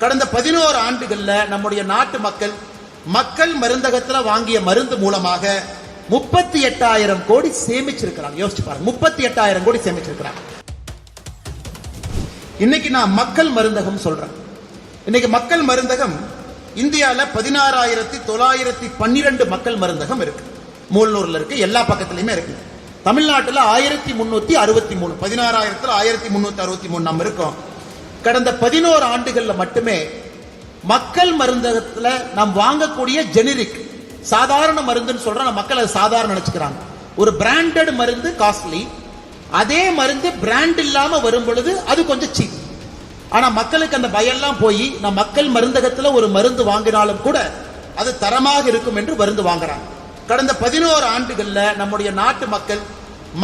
கடந்த பதினோரு ஆண்டுகள்ல நம்முடைய நாட்டு மக்கள் மக்கள் மருந்தகத்துல வாங்கிய மருந்து மூலமாக முப்பத்தி எட்டாயிரம் கோடி சேமிச்சிருக்கிறாங்க. யோசிச்சு பாருங்க. முப்பத்தி எட்டாயிரம் கோடி சேமிச்சிருக்கிறாங்க. இன்னைக்கு நான் மக்கள் மருந்தகம் சொல்றேன். இன்னைக்கு மக்கள் மருந்தகம் இந்தியால பதினாறாயிரத்தி தொள்ளாயிரத்தி பன்னிரெண்டு மக்கள் மருந்தகம் இருக்கு. மூலநூர்ல இருக்கு எல்லா பக்கத்துலயுமே இருக்கு. தமிழ்நாட்டுல ஆயிரத்தி முன்னூத்தி அறுபத்தி மூணு பதினாறாயிரத்துல ஆயிரத்தி முன்னூத்தி அறுபத்தி மூணு நம்ம இருக்கோம். கடந்த பதினோரு ஆண்டுகள்ல மட்டுமே மக்கள் மருந்தகத்துல நாம் வாங்கக்கூடிய ஜெனரிக் சாதாரண மருந்துன்னு சொல்றோம். மக்கள் அதை சாதாரண நினைச்சுக்கிறாங்க. ஒரு பிராண்டட் மருந்து காஸ்ட்லி அதே மருந்து பிராண்ட் இல்லாம வரும் பொழுது அது கொஞ்சம் சீப் ஆனா மக்களுக்கு அந்த பயம்லாம் போய் நான் மக்கள் மருந்தகத்துல ஒரு மருந்து வாங்கினாலும் கூட அது தரமாக இருக்கும் என்று மருந்து வாங்குறாங்க. கடந்த பதினோரு ஆண்டுகள்ல நம்முடைய நாட்டு மக்கள்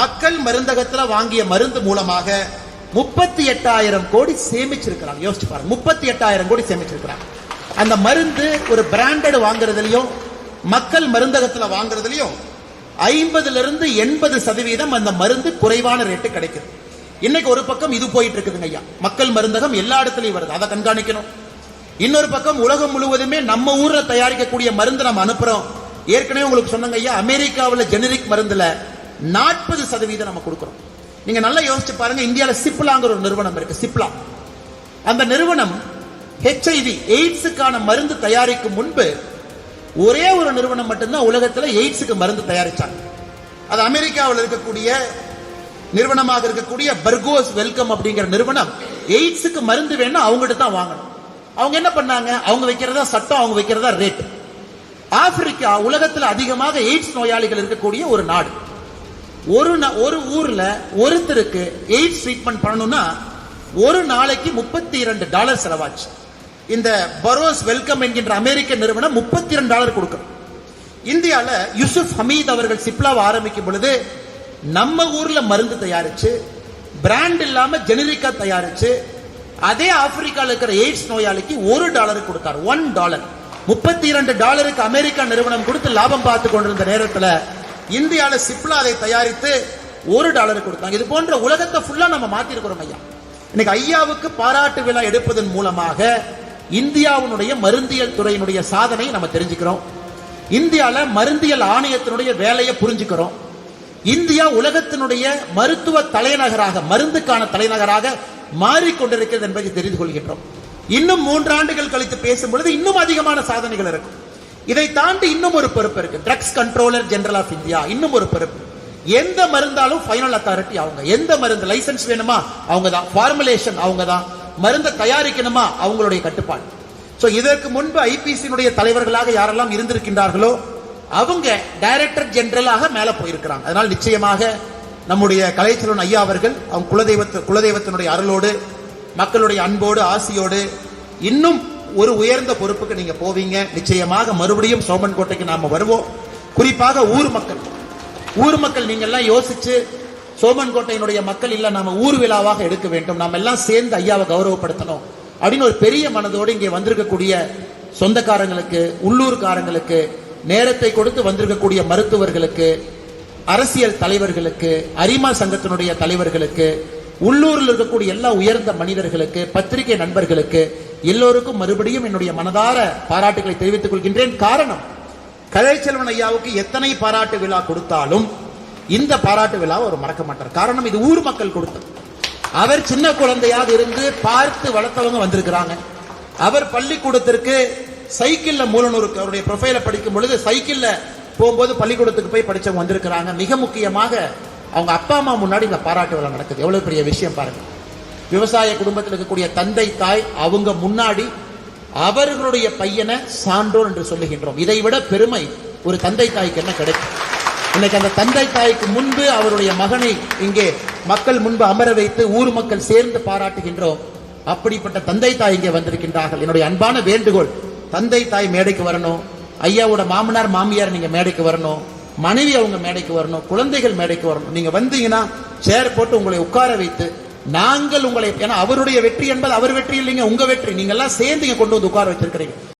மக்கள் மருந்தகத்துல வாங்கிய மருந்து மூலமாக முப்பத்தி எட்டாயிரம் கோடி சேமிச்சிருக்கிறாங்க யோசிச்சு பாருங்க. முப்பத்தி எட்டாயிரம் கோடி சேமிச்சிருக்கிறாங்க அந்த மருந்து ஒரு பிராண்டட் வாங்குறதுலயும் மக்கள் மருந்தகத்துல வாங்குறதுலயும் ஐம்பதுல இருந்து எண்பது சதவீதம் அந்த மருந்து குறைவான ரேட்டு கிடைக்குது. இன்னைக்கு ஒரு பக்கம் இது போயிட்டு இருக்குதுங்க ஐயா. மக்கள் மருந்தகம் எல்லா இடத்துலயும் வருது. அதை கண்காணிக்கணும். இன்னொரு பக்கம் உலகம் முழுவதுமே நம்ம ஊர்ல தயாரிக்கக்கூடிய மருந்து நம்ம அனுப்புறோம். ஏற்கனவே உங்களுக்கு சொன்னங்க ஐயா அமெரிக்காவில் ஜெனரிக் மருந்துல நாற்பது சதவீதம் நம்ம கொடுக்குறோம். நீங்க நல்லா யோசிச்சு பாருங்க இந்தியாவில் சிப்லாங்கிற ஒரு நிறுவனம் இருக்கு சிப்லா. அந்த நிறுவனம் ஹெச்ஐவி எய்ட்ஸுக்கான மருந்து தயாரிக்கும் முன்பு ஒரே ஒரு நிறுவனம் மட்டும்தான் உலகத்தில் எய்ட்ஸுக்கு மருந்து தயாரிச்சாங்க. அது அமெரிக்காவில் இருக்கக்கூடிய நிறுவனமாக இருக்கக்கூடிய பர்கோஸ் வெல்கம் அப்படிங்கிற நிறுவனம் எய்ட்ஸுக்கு மருந்து வேணும்னா அவங்ககிட்ட தான் வாங்கணும். அவங்க என்ன பண்ணாங்க? அவங்க வைக்கிறதா சட்டம் அவங்க வைக்கிறதா ரேட் ஆப்பிரிக்கா உலகத்தில் அதிகமாக எய்ட்ஸ் நோயாளிகள் இருக்கக்கூடிய ஒரு நாடு. ஒரு நா- ஒரு ஊர்ல ஒருத்தருக்கு எய்ட்ஸ் ட்ரீட்மெண்ட் பண்ணணும்னா ஒரு நாளைக்கு முப்பத்தி இரண்டு டாலர் செலவாச்சு. இந்த பரோஸ் வெல்கம் என்கின்ற அமெரிக்க நிறுவனம் முப்பத்தி இரண்டு டாலர் கொடுக்கும். இந்தியாவில் யூசுப் ஹமீத் அவர்கள் சிப்லாவை ஆரம்பிக்கும் பொழுது நம்ம ஊர்ல மருந்து தயாரிச்சு பிராண்ட் இல்லாம ஜெனரிக்கா தயாரிச்சு அதே ஆப்பிரிக்கால இருக்கிற எய்ட்ஸ் நோயாளிக்கு ஒரு டாலர் கொடுத்தார். One dollar. முப்பத்தி இரண்டு டாலருக்கு அமெரிக்கா நிறுவனம் கொடுத்து லாபம் பார்த்து கொண்டிருந்த நேரத்தில் இந்தியாவில் சிப்லா அதை தயாரித்து ஒரு டாலர் கொடுத்தாங்க. இது போன்ற உலகத்தை ஃபுல்லா நம்ம மாத்திருக்கிறோம் ஐயா. இன்னைக்கு ஐயாவுக்கு பாராட்டு விழா எடுப்பதன் மூலமாக இந்தியாவினுடைய மருந்தியல் துறையினுடைய சாதனை நம்ம தெரிஞ்சுக்கிறோம். இந்தியாவில் மருந்தியல் ஆணையத்தினுடைய வேலையை புரிஞ்சுக்கிறோம். இந்தியா உலகத்தினுடைய மருத்துவ தலைநகராக மருந்துக்கான தலைநகராக மாறிக்கொண்டிருக்கிறது என்பதை தெரிந்து கொள்கின்றோம். இன்னும் மூன்றாண்டுகள் கழித்து பேசும் பொழுது இன்னும் அதிகமான சாதனைகள் இருக்கும். இதை தாண்டி இன்னும் ஒரு பொறுப்பு இருக்கு. Drugs controller general of India இன்னும் ஒரு பொறுப்பு. எந்த மருந்தாலும் ஃபைனல் அத்தாரிட்டி அவங்க. எந்த மருந்து லைசன்ஸ் வேணுமா? அவங்க தான் ஃபார்முலேஷன் அவங்க தான் மருந்தை தயாரிக்கணுமா? அவங்களுடைய கட்டுப்பாடு. ஸோ இதற்கு முன்பு ஐபிசியினுடைய தலைவர்களாக யாரெல்லாம் இருந்திருக்கின்றார்களோ அவங்க டைரக்டர் ஜெனரலாக மேலே போயிருக்கிறாங்க. அதனால் நிச்சயமாக நம்முடைய கலைச்சலன் ஐயா அவர்கள் அவங்க குலதெய்வத்து குலதெய்வத்தினுடைய அருளோடு மக்களுடைய அன்போடு ஆசியோடு இன்னும் ஒரு உயர்ந்த பொறுப்புக்கு நீங்க போவீங்க. நிச்சயமாக மறுபடியும் சோமன் கோட்டைக்கு நாம வருவோம். குறிப்பாக ஊர் மக்கள். ஊர் மக்கள் நீங்க எல்லாம் யோசிச்சு சோமன் கோட்டையினுடைய மக்கள் இல்ல நாம ஊர் விழாவாக எடுக்க வேண்டும். நாம எல்லாம் சேர்ந்து ஐயாவை கௌரவப்படுத்தணும். அப்படின்னு ஒரு பெரிய மனதோடு இங்கே வந்திருக்கக்கூடிய சொந்தக்காரங்களுக்கு உள்ளூர்காரங்களுக்கு நேரத்தை கொடுத்து வந்திருக்கக்கூடிய மருத்துவர்களுக்கு அரசியல் தலைவர்களுக்கு அரிமா சங்கத்தினுடைய தலைவர்களுக்கு உள்ளூரில் இருக்கக்கூடிய எல்லா உயர்ந்த மனிதர்களுக்கு பத்திரிகை நண்பர்களுக்கு எல்லோருக்கும் மறுபடியும் என்னுடைய மனதார பாராட்டுகளை தெரிவித்துக் கொள்கின்றேன். காரணம் கலைச்செல்வன் ஐயாவுக்கு எத்தனை பாராட்டு விழா கொடுத்தாலும் இந்த பாராட்டு விழாவை அவர் மறக்க மாட்டார். காரணம் இது ஊர் மக்கள் கொடுத்தது. அவர் சின்ன குழந்தையாக இருந்து பார்த்து வளர்த்தவங்க வந்திருக்கிறாங்க. அவர் பள்ளிக்கூடத்திற்கு சைக்கிள்ல மூலனூருக்கு அவருடைய ப்ரொஃபைல படிக்கும் பொழுது சைக்கிள்ல போகும்போது பள்ளிக்கூடத்துக்கு போய் படிச்சவங்க வந்திருக்கிறாங்க. மிக முக்கியமாக அவங்க அப்பா அம்மா முன்னாடி இந்த பாராட்டு விழா நடக்குது. எவ்வளவு பெரிய விஷயம் பாருங்க. விவசாய குடும்பத்தில் இருக்கக்கூடிய தந்தை தாய் அவங்க முன்னாடி அவர்களுடைய பையனை சான்றோர் என்று சொல்லுகின்றோம். இதை விட பெருமை ஒரு தந்தை தாய்க்கு என்ன கிடைக்கும்? இன்னைக்கு அந்த தந்தை தாய்க்கு முன்பு அவருடைய மகனை இங்கே மக்கள் முன்பு அமர வைத்து ஊர் மக்கள் சேர்ந்து பாராட்டுகின்றோம். அப்படிப்பட்ட தந்தை தாய் இங்கே வந்திருக்கின்றார்கள். என்னுடைய அன்பான வேண்டுகோள் தந்தை தாய் மேடைக்கு வரணும். ஐயாவோட மாமனார் மாமியார் நீங்க மேடைக்கு வரணும். மனைவி அவங்க மேடைக்கு வரணும். குழந்தைகள் மேடைக்கு வரணும். நீங்க வந்தீங்கன்னா சேர் போட்டு உங்களை உட்கார வைத்து நாங்கள் உங்களை ஏன்னா அவருடைய வெற்றி என்பது அவர் வெற்றி இல்லைங்க உங்க வெற்றி. நீங்க எல்லாம் சேர்ந்து கொண்டு வந்து உட்கார வச்சிருக்கிறீங்க.